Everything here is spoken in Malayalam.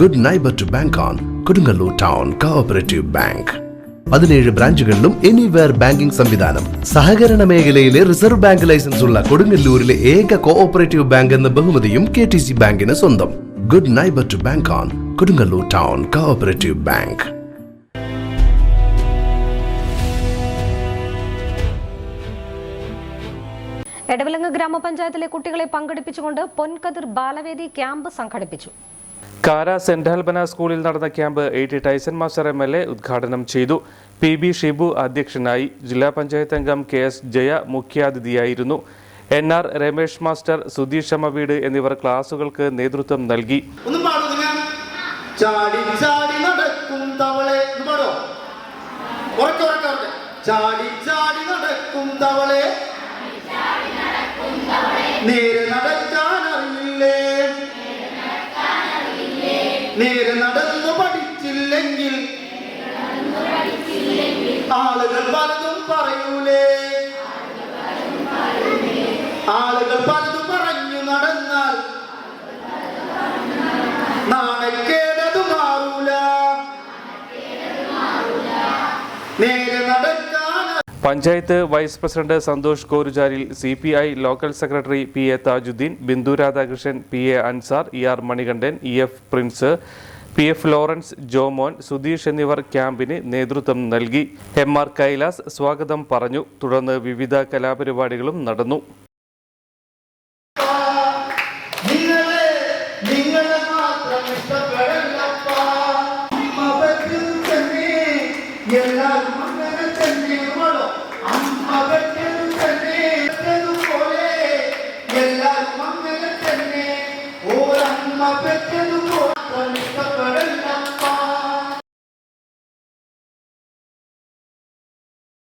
Good neighbour to bank on Kodungallur town cooperative bank പതിനേഴ് ബ്രാഞ്ചുകളിലും എനിവെയർ ബാങ്കിംഗ് സംവിധാനം. സഹകരണ മേഖലയിലെ റിസർവ് ബാങ്ക് ലൈസൻസ് ഉള്ള കൊടുങ്ങല്ലൂരിലെ ഏക കോഓപ്പറേറ്റീവ് ബാങ്ക് എന്ന ബഹുമതിയും കെ ടി സി ബാങ്കിന് സ്വന്തം. Good neighbour to bank on Kodungallur town cooperative bank Edavilangu ഗ്രാമപഞ്ചായത്തിലെ കുട്ടികളെ പങ്കെടുപ്പിച്ചുകൊണ്ട് പൊൻകതിർ ബാലവേദി ക്യാമ്പ് സംഘടിപ്പിച്ചു. കാര സെന്റ് ഹെൽബന സ്കൂളിൽ നടന്ന camp A T Tyson master M L A ഉദ്ഘാടനം ചെയ്തു. പി ബി ഷിബു അധ്യക്ഷനായി ജില്ലാ പഞ്ചായത്ത് അംഗം K S Jaya മുഖ്യാതിഥിയായിരുന്നു. N R Ramesh master Sudheesh വീട് എന്നിവർ ക്ലാസുകൾക്ക് നേതൃത്വം നൽകി. ചാടി ചാടി നടക്കും തവളെ. ചാടി ചാടി നടക്കും നേരെ നടന്നു പഠിച്ചില്ലെങ്കിൽ ആളുകൾ പലതും പറയൂലേ. Panchayat vice president Santhosh കോരുചാരിൽ C P I local secretary P A Thajudheen Bindhu Radhakrishnan P A Ansar E R Manikandan E F Prince P F Lawrence Jomon Sudheesh എന്നിവർ ക്യാമ്പിന് നേതൃത്വം നൽകി. എം ആർ കൈലാസ് സ്വാഗതം പറഞ്ഞു. തുടർന്ന് വിവിധ കലാപരിപാടികളും നടന്നു.